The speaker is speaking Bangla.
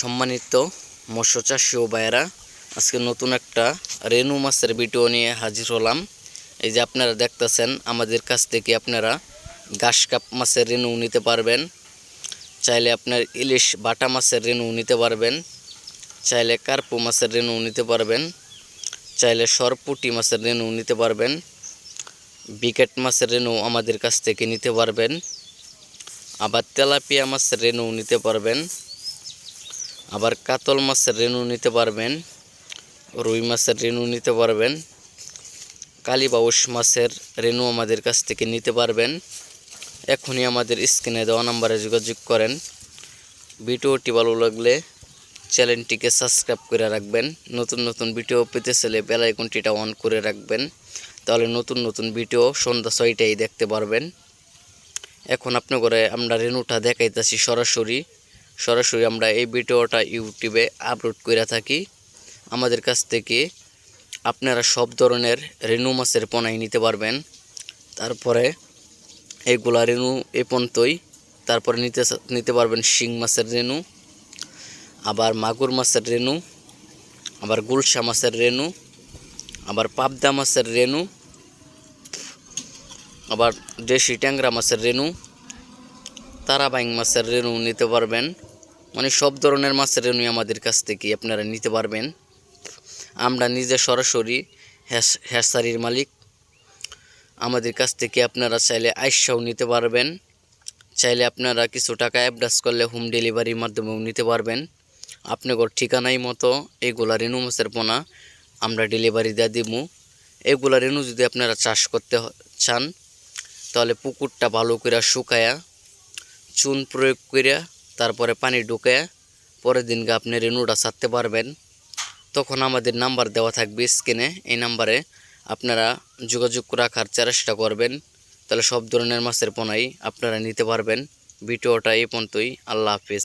সম্মানিত মৎস্য চাষী ও ভাইয়েরা, আজকে নতুন একটা রেনু মাছের ভিডিও নিয়ে হাজির হলাম। এই যে আপনারা দেখতেছেন, আমাদের কাছ থেকে আপনারা ঘাস কাপ মাছের রেনু নিতে পারবেন। চাইলে আপনার ইলিশ বাটা মাছের রেনু নিতে পারবেন। চাইলে কার্পু মাছের রেনু নিতে পারবেন। চাইলে সরপুটি মাছের রেনু নিতে পারবেন। বিকেট মাছের রেনু আমাদের কাছ থেকে নিতে পারবেন। আবার তেলাপিয়া মাছের রেনু নিতে পারবেন। আবার কাতল মাছের রেনু নিতে পারবেন, রুই মাছের রেনু নিতে পারবেন, কালী কালীবাউস মাছের রেনু আমাদের কাছ থেকে নিতে পারবেন। এখনই আমাদের স্ক্রিনে দেওয়া নাম্বারে যোগাযোগ করেন। ভিডিওটি ভালো লাগলে চ্যানেলটিকে সাবস্ক্রাইব করে রাখবেন। নতুন নতুন ভিডিও পেতে চাইলে বেল আইকনটিটা অন করে রাখবেন। তাহলে নতুন নতুন ভিডিও সন্ধ্যা ছয়টাই দেখতে পারবেন। এখন আপনার করে আমরা রেনুটা দেখাইতেছি সরাসরি। সরাসরি আমরা এই ভিডিওটা ইউটিউবে আপলোড করে থাকি। আমাদের কাছ থেকে আপনারা সব ধরনের রেনু মাছের পোনাই নিতে পারবেন। তারপরে এইগুলা রেনু এ পর্যন্তই তারপরে নিতে নিতে পারবেন শিং মাছের রেনু, আবার মাগুর মাছের রেনু, আবার গুলশা মাছের রেনু, আবার পাবদা মাছের রেনু, আবার দেশি ট্যাংরা মাছের রেনু, তারাবাইং মাছের রেনু নিতে পারবেন। মানে সব ধরনের মাছের রেনুই আমাদের কাছ থেকে আপনারা নিতে পারবেন। আমরা নিজে সরাসরি হ্যাসারির মালিক। আমাদের কাছ থেকে আপনারা চাইলে আইসাও নিতে পারবেন। চাইলে আপনারা কিছু টাকা অ্যাডভান্স করলে হোম ডেলিভারির মাধ্যমেও নিতে পারবেন। আপনার ঠিকানাই মতো এইগুলা রেনু মাছের পোনা, আমরা ডেলিভারি দিয়ে দিব এগুলা রেনু যদি আপনারা চাষ করতে চান, তাহলে পুকুরটা ভালো করে শুকায়া, চুন প্রয়োগ করিয়া তারপরে পানি ঢুকে পরের দিনকে আপনি রেনুটা সারতে পারবেন। তখন আমাদের নাম্বার দেওয়া থাকবে স্ক্রিনে। এই নাম্বারে আপনারা যোগাযোগ রাখার চেষ্টা করবেন। তাহলে সব ধরনের মাছের পোনাই আপনারা নিতে পারবেন। ভিডিওটা এই পর্যন্তই। আল্লাহ হাফিজ।